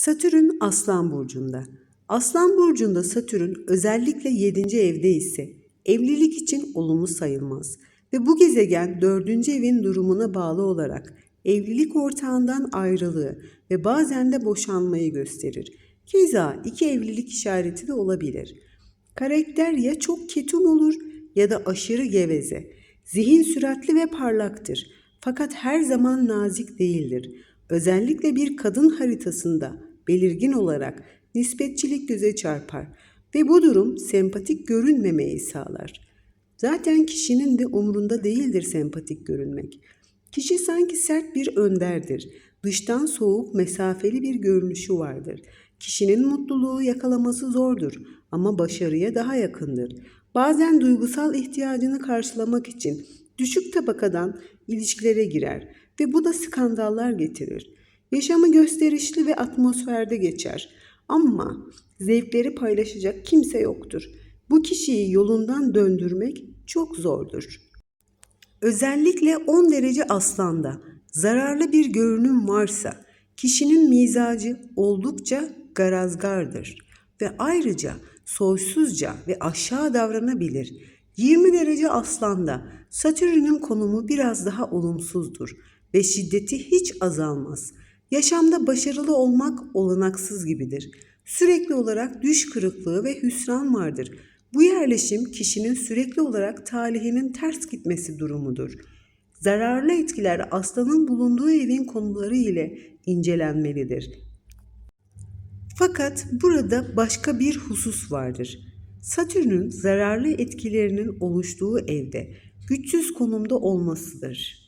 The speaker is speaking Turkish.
Satürn Aslan Burcu'nda. Aslan Burcu'nda Satürn özellikle 7. evde ise evlilik için olumlu sayılmaz. Ve bu gezegen 4. evin durumuna bağlı olarak evlilik ortağından ayrılığı ve bazen de boşanmayı gösterir. Keza iki evlilik işareti de olabilir. Karakter ya çok ketum olur ya da aşırı geveze. Zihin süratli ve parlaktır. Fakat her zaman nazik değildir. Özellikle bir kadın haritasında belirgin olarak nispetçilik göze çarpar ve bu durum sempatik görünmemeyi sağlar. Zaten kişinin de umrunda değildir sempatik görünmek. Kişi sanki sert bir önderdir. Dıştan soğuk, mesafeli bir görünüşü vardır. Kişinin mutluluğu yakalaması zordur ama başarıya daha yakındır. Bazen duygusal ihtiyacını karşılamak için düşük tabakadan ilişkilere girer ve bu da skandallar getirir. Yaşamı gösterişli ve atmosferde geçer ama zevkleri paylaşacak kimse yoktur. Bu kişiyi yolundan döndürmek çok zordur. Özellikle 10 derece aslanda zararlı bir görünüm varsa kişinin mizacı oldukça garazgardır ve ayrıca soysuzca ve aşağı davranabilir. 20 derece aslanda Satürn'ün konumu biraz daha olumsuzdur ve şiddeti hiç azalmaz. Yaşamda başarılı olmak olanaksız gibidir. Sürekli olarak düş kırıklığı ve hüsran vardır. Bu yerleşim kişinin sürekli olarak talihinin ters gitmesi durumudur. Zararlı etkiler aslanın bulunduğu evin konuları ile incelenmelidir. Fakat burada başka bir husus vardır. Satürn'ün zararlı etkilerinin oluştuğu evde güçsüz konumda olmasıdır.